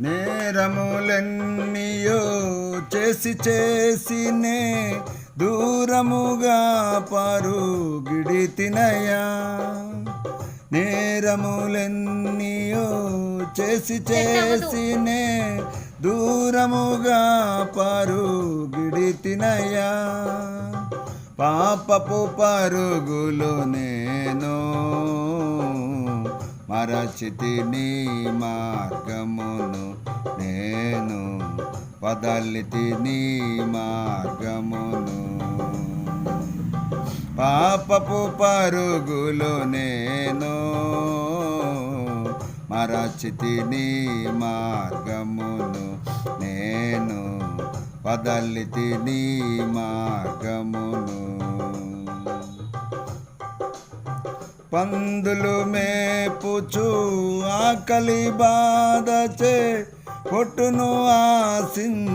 నేరములన్నీయో చేసి చేసినే దూరముగా పరుగిడి తినయా? నేరములన్నీయో చేసి చేసినే దూరముగా పరుగిడి తినయా? పాపపు పరుగులు నేను మరచితి నీ మార్గమును నేను వదలితి నీ మార్గమును. పాపపు పరుగులు నేను మరచితి నీ మార్గమును. నేను వదలితి నీ మార్గమును. పందులు మేపుచు ఆకలి బాధచే పొట్టును ఆశించితినయ్యా.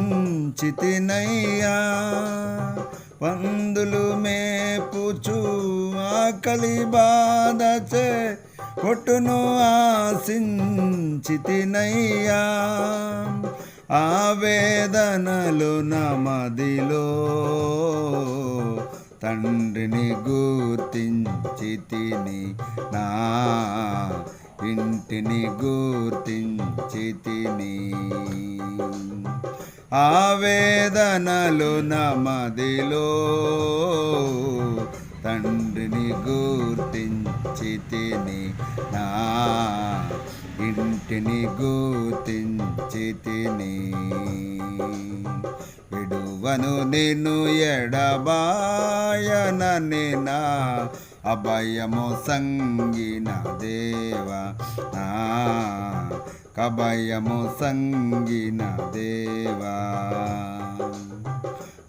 పందులు మేపుచు ఆకలి బాధచే పొట్టును ఆశించితినయ్యా. ఆవేదనలు నమదిలో తండ్రిని గుర్తించి తిని నా. ఇంటిని గుర్తించి తిని. ఆ నమదిలో తండ్రిని గుర్తించి తిని. నా ఇంటిని గుర్తించి తిని. వను నిన్ను ఎడబాయనని నా అభయము సంగిన దేవా. నా కభయము సంగిన దేవా.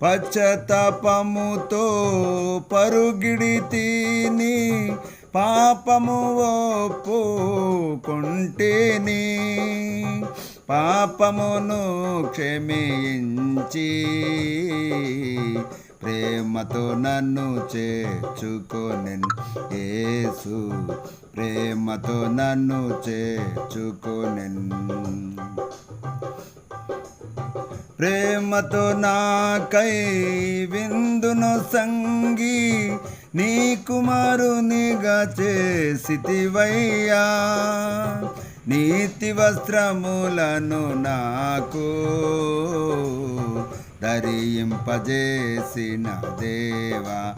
పశ్చతపముతో పరుగిడి తిని పాపము ఒప్పుకుంటేని పాపమును క్షమించి ప్రేమతో నన్ను చేర్చుకొని యేసు. ప్రేమతో నన్ను చేర్చుకొని ప్రేమతో నాకై విందును సంగి నీ కుమారునిగా చేసితివయ్యా. నీతి వస్త్రములను నాకు ధరింపజేసిన దేవా.